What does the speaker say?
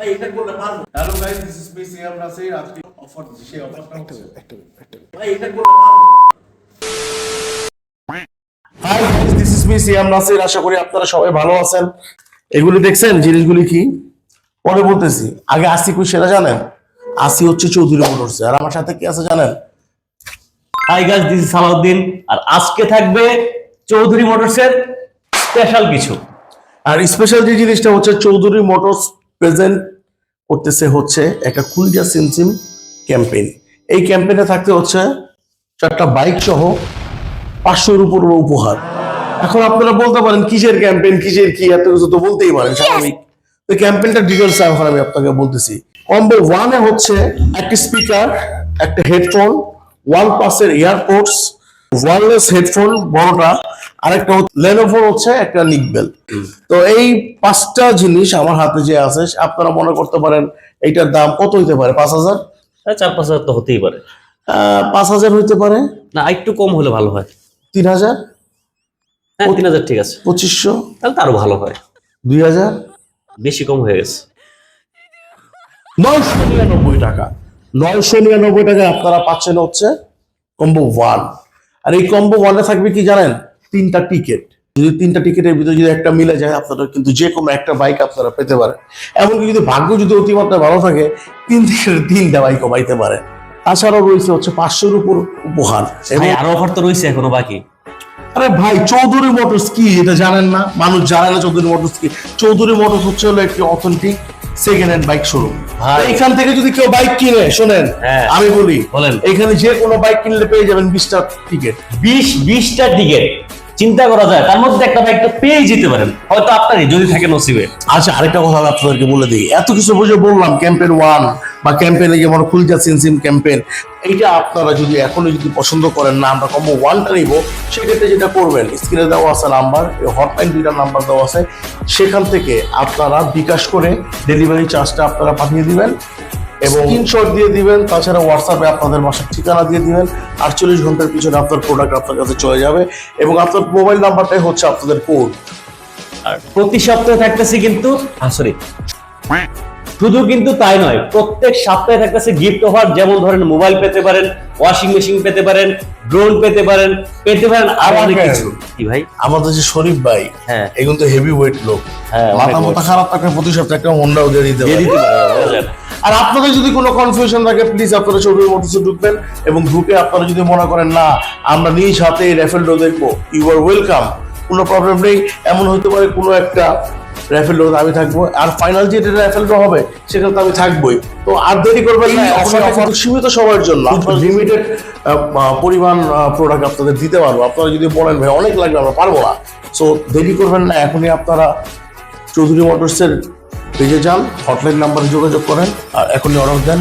ভাই এটা করলে পারব? Hello guys this is me Siam Nasir আজকে অফার সেই অফারটা হচ্ছে। ভাই এটা করলে পারব? Hi guys this is me Siam Nasir আশা করি আপনারা সবাই ভালো আছেন। এগুলি দেখছেন জিনিসগুলি কি? পরে বলতেছি আগে আসি কই সেটা জানেন? আসি হচ্ছে চৌধুরী মোটরস। আর আমার সাথে কি আছে জানেন? Hi guys this is Salahuddin. আর আজকে থাকবে চৌধুরী মোটরসের স্পেশাল কিছু। আর স্পেশাল যে জিনিসটা হচ্ছে চৌধুরী মোটরস প্রেজেন্ট করতেছে হচ্ছে একটা কুলজা সিমসিম ক্যাম্পেইন। এই ক্যাম্পেইনে থাকতে হচ্ছে চারটা বাইক সহ পাঁচশোর উপর উপহার। এখন আপনারা বলতে পারেন কিসের ক্যাম্পেইন কিসের কি এত কিছু তো বলতেই পারেন স্বাভাবিক। তো ক্যাম্পেইনটা ডিটেলস এখন আমি আপনাকে বলতেছি। কম্বো ওয়ানে হচ্ছে একটা স্পিকার একটা হেডফোন ওয়ান পাসের এয়ারপোর্টস ওয়ারলেস হেডফোন বড়টা আরেকটা লেনোভো হচ্ছে একটা নিকবেল তো এই পাঁচটা জিনিস আমার হাতে যে আছে আপনারা মনে করতে পারেন এইটার দাম কত হইতে পারে? পাঁচ হাজার? হ্যাঁ, চার পাঁচ হাজার তো হতেই পারে। পাঁচ হাজার হইতে পারে? না একটু কম হলে ভালো হয়। তিন হাজার? হ্যাঁ তিন হাজার ঠিক আছে। পঁচিশশো? তাহলে তো আরও ভালো হয়। দুই হাজার? বেশি কম হয়ে গেছে। নয়শো নিরানব্বই টাকা। নয়শো নিরানব্বই টাকা আপনারা পাচ্ছেন হচ্ছে কম্বো ওয়ান আর এই কম্বো ওয়ানে থাকবে কি জানেন? তিনটা টিকিট যদি তিনটা টিকিটের ভিতরে যদি একটা মিলে যায় আপনারা কিন্তু যে কোনো একটা বাইক আপনারা পেতে পারেন। এমনকি যদি ভাগ্য যদি অতিমাত্রা ভালো থাকে তিন থেকে তিনটা বাইকও পাইতে পারে। তাছাড়াও রয়েছে হচ্ছে পাঁচশোর উপর উপহার। এবং ভাই আরও অফার তো রয়েছে এখনও বাকি। আরে ভাই চৌধুরী মোটরস কি এটা জানেন না? মানুষ জানে না চৌধুরী মোটরস কি। চৌধুরী মোটরস হচ্ছে হলো একটি authentic second hand bike showroom. এখান থেকে যদি কেউ বাইক কিনে শোনেন হ্যাঁ। আমি বলি বলেন। এখানে যে কোনো বাইক কিনলে পেয়ে যাবেন বিশটা টিকিট বিশ বিশটা টিকিট চিন্তা করা যায়, তার মধ্যে একটা বাইক তো পেয়ে যেতে পারেন। হয়তো আপনারই, যদি থাকে নসিবে। আচ্ছা আরেকটা কথা আপনাদেরকে বলে দিই। এত কিছু বুঝে বললাম ক্যাম্পেন ওয়ান বা ক্যাম্পেনে যেমন খুলজা সিনসিম ক্যাম্পেন এইটা আপনারা যদি এখনও যদি পছন্দ করেন না, আমরা কম্বো ওয়ানটা নিব। সেক্ষেত্রে যেটা করবেন, স্ক্রিনে দেওয়া আছে নাম্বার হটলাইন দুইটা নাম্বার দেওয়া আছে। সেখান থেকে আপনারা বিকাশ করে ডেলিভারি চার্জটা আপনারা পাঠিয়ে দিবেন। এবং স্ক্রিনশট দিয়ে দিবেন তাছাড়া হোয়াটসঅ্যাপে আপনাদের বাসার ঠিকানা দিয়ে দিবেন। আটচল্লিশ ঘণ্টার পিছনে আপনার প্রোডাক্ট আপনার কাছে চলে যাবে এবং আপনার মোবাইল নাম্বারটাই হচ্ছে আপনাদের কোড আর প্রতি সপ্তাহে থাকতেছে কিন্তু সরি শুধু কিন্তু তাই নয় প্রত্যেক সপ্তাহে থাকতেছে গিফট অফার যেমন ধরেন মোবাইল পেতে পারেন ওয়াশিং মেশিন পেতে পারেন ড্রোন পেতে পারেন পেতে পারেন আরও অনেক কিছু। কি ভাই? আমাদের যে শরীফ ভাই হ্যাঁ। এগুলো তো হেভি ওয়েট লোক। হ্যাঁ, মাথা। মাথা খারাপ থাকলে প্রতি সপ্তাহে একটা হোন্ডাও দিয়ে দিতে পারে। আর আপনাদের যদি কোনো কনফিউশন থাকে প্লিজ আপনারা চৌধুরী মোটরসে ঢুকবেন এবং ঢুকে আপনারা যদি মনে করেন না আমরা নিজ হাতে এই র্যাফেল ডো দেখব ইউ আর ওয়েলকাম কোনো প্রবলেম নেই। এমন হতে পারে কোনো একটা র্যাফেল ডো আমি থাকব। আর ফাইনাল যে র্যাফেল ডো হবে সেখানে তো আমি থাকবোই। তো আর দেরি করবেন না সীমিত সময়ের জন্য লিমিটেড পরিমাণ প্রোডাক্ট আপনাদের দিতে পারব। আপনারা যদি বলেন ভাই অনেক লাগবে আমরা পারব না। সো দেরি করবেন না এখনই আপনারা চৌধুরী মোটরসের পেজে যান হটলাইন নাম্বারে যোগাযোগ করেন আর এখনই অর্ডার দেন।